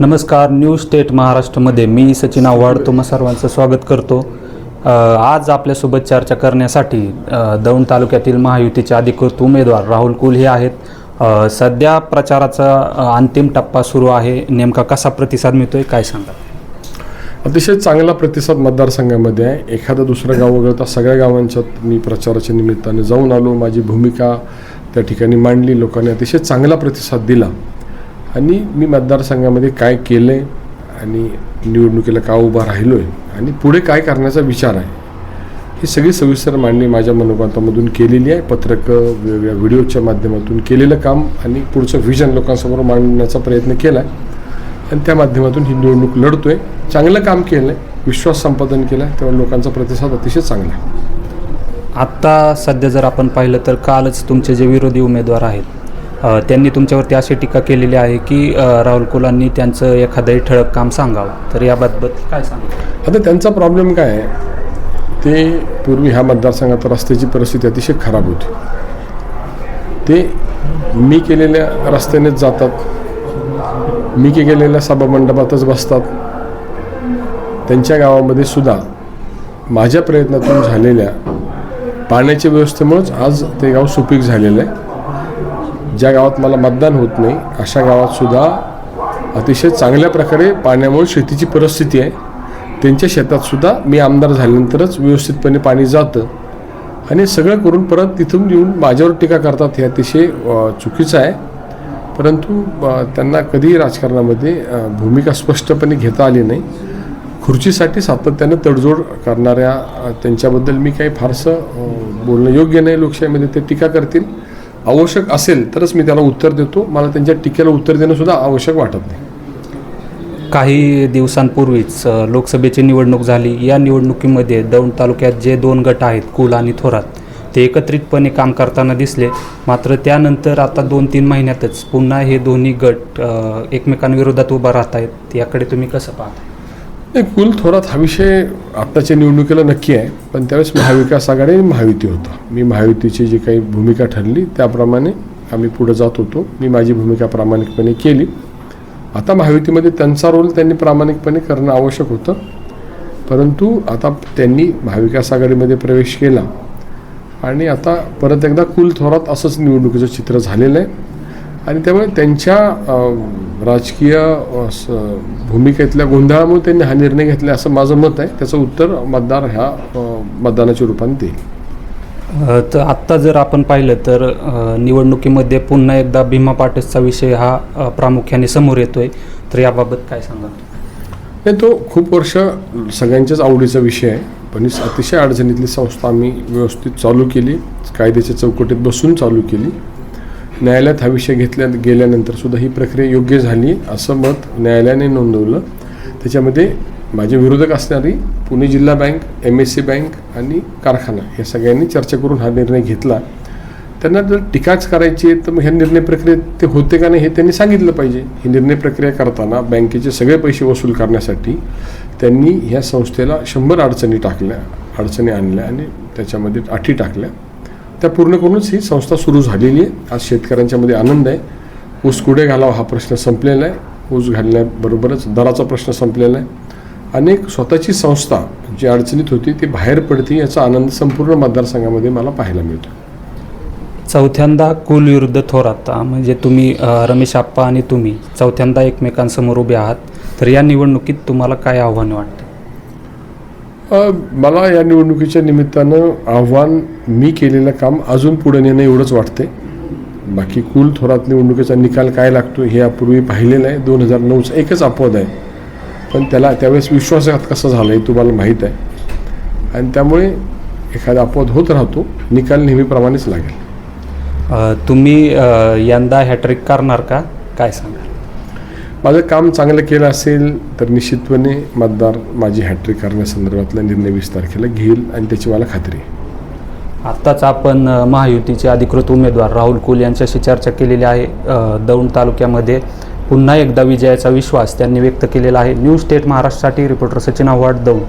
नमस्कार new state महाराष्ट्रमध्ये मी सचिन आव्हाड. तुम्हा सर्वांचं स्वागत करतो. आज आपल्यासोबत चर्चा करण्यासाठी दौंड तालुक्यातील महायुतीचे अधिकृत उमेदवार राहुल कुल हे आहेत. सध्या प्रचाराचा अंतिम टप्पा सुरू आहे. नेमका कसा प्रतिसाद मिळतोय काय सांगा अतिशय चांगला प्रतिसाद मतदारसंघामध्ये आहे. एखादं दुसरं गाव वगळता सगळ्या गावांच्यात मी प्रचाराच्या निमित्ताने जाऊन आलो. माझी भूमिका त्या ठिकाणी मांडली. लोकांनी अतिशय चांगला प्रतिसाद दिला. आणि मी मतदारसंघामध्ये काय केलं आहे आणि निवडणुकीला का उभा राहिलो आहे आणि पुढे काय करण्याचा विचार आहे ही सगळी सविस्तर मांडणी माझ्या मनोगतामधून केलेली आहे. पत्रकं वेगवेगळ्या व्हिडिओच्या माध्यमातून केलेलं काम आणि पुढचं व्हिजन लोकांसमोर मांडण्याचा प्रयत्न केला आहे आणि त्या माध्यमातून ही निवडणूक लढतो आहे चांगलं काम केलं आहे विश्वास संपादन केला आहे तेव्हा लोकांचा प्रतिसाद अतिशय चांगला आहे. आत्ता सध्या जर आपण पाहिलं तर कालच तुमचे जे विरोधी उमेदवार आहेत त्यांनी तुमच्यावरती अशी टीका केलेली आहे की राहुल कुलांनी त्यांचं एखादंही ठळक काम सांगावं. तर याबाबत काय सांगा आता त्यांचा प्रॉब्लेम काय आहे? ते पूर्वी ह्या मतदारसंघात रस्त्याची परिस्थिती अतिशय खराब होती. ते मी केलेल्या रस्त्यानेच जातात. मी के केलेल्या सभामंडपातच बसतात. त्यांच्या गावामध्ये सुद्धा माझ्या प्रयत्नातून झालेल्या पाण्याच्या व्यवस्थेमुळेच आज ते गाव सुपीक झालेलं आहे. ज्या गावात मला मतदान होत नाही अशा गावात सुद्धा अतिशय चांगल्या प्रकारे पाण्यामुळे शेतीची परिस्थिती आहे. त्यांच्या शेतात सुद्धा मी आमदार झाल्यानंतरच व्यवस्थितपणे पाणी जातं. आणि सगळं करून परत तिथून येऊन माझ्यावर टीका करतात हे अतिशय चुकीचं आहे. परंतु त्यांना कधीही राजकारणामध्ये भूमिका स्पष्टपणे घेता आली नाही. खुर्चीसाठी सातत्यानं तडजोड करणाऱ्या त्यांच्याबद्दल मी काही फारसं बोलणं योग्य नाही लोकशाहीमध्ये ते टीका करतील. आवश्यक असेल तरच मी त्याला उत्तर देतो. मला त्यांच्या टीकेला उत्तर देणं सुद्धा आवश्यक वाटत नाही. काही दिवसांपूर्वीच लोकसभेची निवडणूक झाली. या निवडणुकीमध्ये दौंड तालुक्यात जे दोन गट आहेत कुल आणि थोरात ते एकत्रितपणे काम करताना दिसले. मात्र त्यानंतर आता दोन तीन महिन्यातच पुन्हा हे दोन्ही गट एकमेकांविरोधात उभा राहत आहेत याकडे तुम्ही कसं पाहता नाही कुल थोरात हा विषय आत्ताच्या निवडणुकीला नक्की आहे पण त्यावेळेस महाविकास आघाडी आणि महायुती होता. मी महायुतीची जी काही भूमिका ठरली त्याप्रमाणे आम्ही पुढे जात होतो. मी माझी भूमिका प्रामाणिकपणे केली. आता महायुतीमध्ये त्यांचा रोल त्यांनी प्रामाणिकपणे करणं आवश्यक होतं. परंतु आता त्यांनी महाविकास आघाडीमध्ये प्रवेश केला. आणि आता परत एकदा कुल थोरात असंच निवडणुकीचं चित्र झालेलं आहे. आणि त्यामुळे त्यांच्या राजकीय भूमिकेतल्या गोंधळामुळे त्यांनी हा निर्णय घेतला असं माझं मत आहे. त्याचं उत्तर मतदार ह्या मतदानाच्या रूपाने देईल. तर आत्ता जर आपण पाहिलं तर निवडणुकीमध्ये पुन्हा एकदा भीमा पाटसचा विषय हा प्रामुख्याने समोर येतोय. तर याबाबत काय सांगा नाही तो खूप वर्ष सगळ्यांच्याच आवडीचा विषय आहे. पण ही अतिशय अडचणीतली संस्था आम्ही व्यवस्थित चालू केली. कायद्याच्या चौकटीत बसून चालू केली. न्यायालयात हा विषय घेतल्या गेल्यानंतर सुद्धा ही प्रक्रिया योग्य झाली असं मत न्यायालयाने नोंदवलं. त्याच्यामध्ये माझे विरोधक असणारी पुणे जिल्हा bank M S C bank आणि कारखाना या सगळ्यांनी चर्चा करून हा निर्णय घेतला. त्यांना जर टीकाच करायची आहे तर मग ह्या निर्णय प्रक्रियेत ते होते का नाही हे त्यांनी सांगितलं पाहिजे. ही निर्णय प्रक्रिया करताना बँकेचे सगळे पैसे वसूल करण्यासाठी त्यांनी ह्या संस्थेला शंभर अडचणी टाकल्या अडचणी आणल्या आणि त्याच्यामध्ये अटी टाकल्या. त्या पूर्ण करूनच ही संस्था सुरू झालेली आहे. आज शेतकऱ्यांच्यामध्ये आनंद आहे. ऊस कुठे घालावा हा प्रश्न संपलेला आहे. ऊस घालण्याबरोबरच दराचा प्रश्न संपलेला आहे. अनेक स्वतःची संस्था जी अडचणीत होती ती बाहेर पडते याचा आनंद संपूर्ण मतदारसंघामध्ये मला पाहायला मिळतो. चौथ्यांदा कुल विरुद्ध थोरात अ, म्हणजे तुम्ही रमेश आप्पा आणि तुम्ही चौथ्यांदा एकमेकांसमोर उभे आहात. तर या निवडणुकीत तुम्हाला काय आव्हान वाटतं? मला या निवडणुकीच्या निमित्तानं आव्हान मी केलेलं काम अजून पुढे नेणं एवढंच वाटते बाकी कुल थोरात निवडणुकीचा निकाल काय लागतो हे यापूर्वी पाहिलेलं आहे. दोन हजार नऊचा एकच अपवाद आहे. पण त्याला त्यावेळेस विश्वासघात कसा झाला हे तुम्हाला माहीत आहे. आणि त्यामुळे एखादा अपवाद होत राहतो. निकाल नेहमीप्रमाणेच लागेल. तुम्ही यंदा हॅट्रिक करणार का? काय सांगाल? माझं काम चांगलं केलं असेल तर निश्चितपणे मतदार माझी हॅट्रिक करण्यासंदर्भातला निर्णय वीस तारखेला घेईल आणि त्याची मला खात्री आहे. आत्ताच आपण महायुतीचे अधिकृत उमेदवार राहुल कुल यांच्याशी चर्चा केलेली आहे. दौंड तालुक्यामध्ये पुन्हा एकदा विजयाचा विश्वास त्यांनी व्यक्त केलेला आहे. न्यूज स्टेट महाराष्ट्रासाठी रिपोर्टर सचिन आव्हाड दौंड.